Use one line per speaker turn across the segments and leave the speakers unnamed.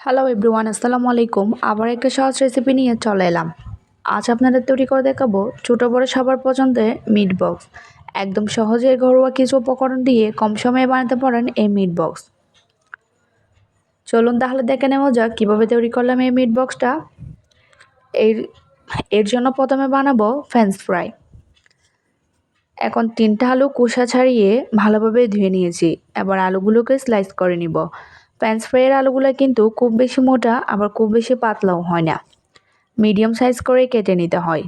Hello everyone আসসালামু আলাইকুম। আবার একটা সহজ রেসিপি নিয়ে চলে এলাম। আজ আপনাদের তৈরি করে দেখাবো ছোটো বড়ো সবার পছন্দের মিট বক্স একদম সহজে ঘরোয়া কিছু উপকরণ দিয়ে কম সময়ে বানাতে পারেন এই মিট বক্স চলুন তাহলে দেখে নেওয়া যাক কীভাবে তৈরি করলাম এই মিট বক্সটা এর এর জন্য প্রথমে বানাবো ফ্রেঞ্চ ফ্রাই এখন তিনটা আলু কুষা ছাড়িয়ে ভালোভাবে ধুয়ে নিয়েছি। এবার আলুগুলোকে স্লাইস করে নিব। ফ্রেঞ্চ ফ্রাইয়ের আলুগুলো কিন্তু খুব বেশি মোটা, আবার খুব বেশি পাতলাও হয় না। মিডিয়াম সাইজ করে কেটে নিতে হয়।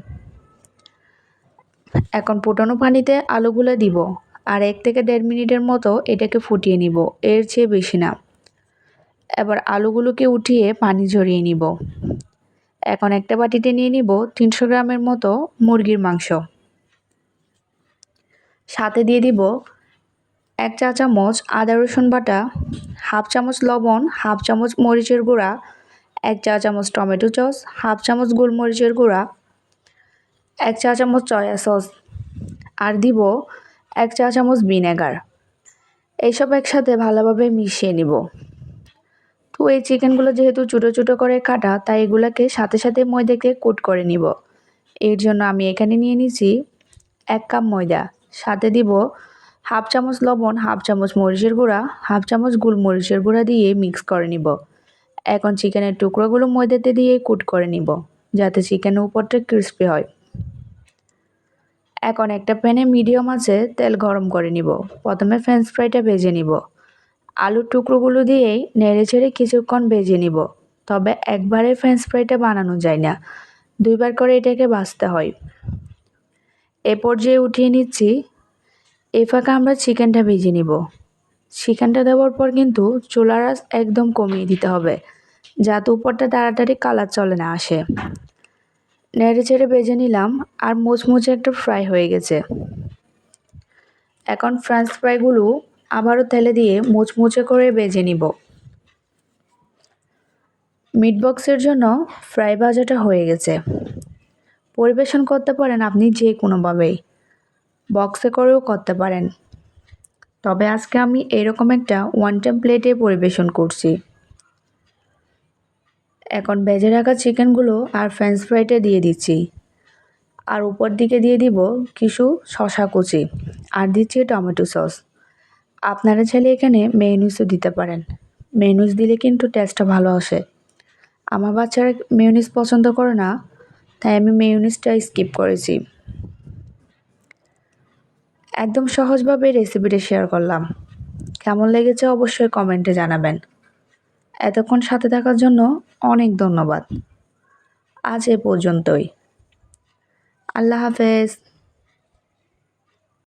এখন ফুটানো পানিতে আলুগুলো দিব, আর এক থেকে দেড় মিনিটের মতো এটাকে ফুটিয়ে নিব, এর চেয়ে বেশি না। এবার আলুগুলোকে উঠিয়ে পানি ঝরিয়ে নিব। এখন একটা বাটিতে নিয়ে নিব তিনশো গ্রামের মতো মুরগির মাংস। সাথে দিয়ে দিব এক চা চামচ আদা রসুন বাটা, হাফ চামচ লবণ, হাফ চামচ মরিচের গুঁড়া, এক চা চামচ টমেটো সস, হাফ চামচ গোলমরিচের গুঁড়া, এক চা চামচ চয়া সস আর দিব এক চা চামচ ভিনেগার। এইসব একসাথে ভালোভাবে মিশিয়ে নিব। তো এই চিকেনগুলো যেহেতু ছোটো ছোটো করে কাটা, তাই এগুলোকে সাথে সাথে ময়দাকে কোট করে নিব। এর জন্য আমি এখানে নিয়ে নিছি এক কাপ ময়দা। সাথে দিব হাফ চামচ লবণ, হাফ চামচ মরিচের গুঁড়া, হাফ চামচ গোলমরিচের গুঁড়া দিয়ে মিক্স করে নিব। এখন চিকেনের টুকরোগুলো ময়দাতে দিয়ে কুট করে নিব, যাতে চিকেনের উপরটা ক্রিস্পি হয়। এখন একটা প্যানে মিডিয়াম আছে, তেল গরম করে নিব। প্রথমে ফ্রেঞ্চ ফ্রাইটা ভেজে নিব। আলুর টুকরোগুলো দিয়েই নেড়ে ছেড়ে কিছুক্ষণ ভেজে নিব। তবে একবারে ফ্রেঞ্চ ফ্রাইটা বানানো যায় না। দুইবার করে এটাকে বাছতে হয়। এ পর্যায়ে উঠিয়ে নিচ্ছি এই ফাঁকা আমরা চিকেনটা ভেজে নিব। চিকেনটা দেওয়ার পর কিন্তু চুলার আঁচ একদম কমিয়ে দিতে হবে, যাতে উপরটা তাড়াতাড়ি কালার চলে না আসে। নেড়ে চেড়ে বেজে নিলাম আর মুচমুচে একটা ফ্রাই হয়ে গেছে। এখন ফ্রেঞ্চ ফ্রাইগুলো আবারও তেলে দিয়ে মুচমুচে করে বেজে নিব। মিট বক্সের জন্য ফ্রাই ভাজাটা হয়ে গেছে। পরিবেশন করতে পারেন আপনি যে কোনোভাবেই। বক্সে করেও করতে পারেন। তবে আজকে আমি এরকম একটা ওয়ান টাইম প্লেটে পরিবেশন করছি। এখন ভেজে রাখা চিকেনগুলো আর ফ্রেঞ্চ ফ্রাইটা দিয়ে দিচ্ছি। আর উপর দিকে দিয়ে দিব কিছু শশা কুচি আর দিচ্ছি টমেটো সস। আপনারা চাইলে এখানে মেয়নিসও দিতে পারেন। মেয়নিস দিলে কিন্তু টেস্টটা ভালো আসে। আমার বাচ্চারা মেয়নিস পছন্দ করে না, তাই আমি মেয়নিসটা স্কিপ করেছি। একদম সহজভাবে রেসিপিটা শেয়ার করলাম। কেমন লেগেছে অবশ্যই কমেন্টে জানাবেন। এতক্ষণ সাথে থাকার জন্য অনেক ধন্যবাদ। আজ এ পর্যন্তই। আল্লাহ হাফেজ।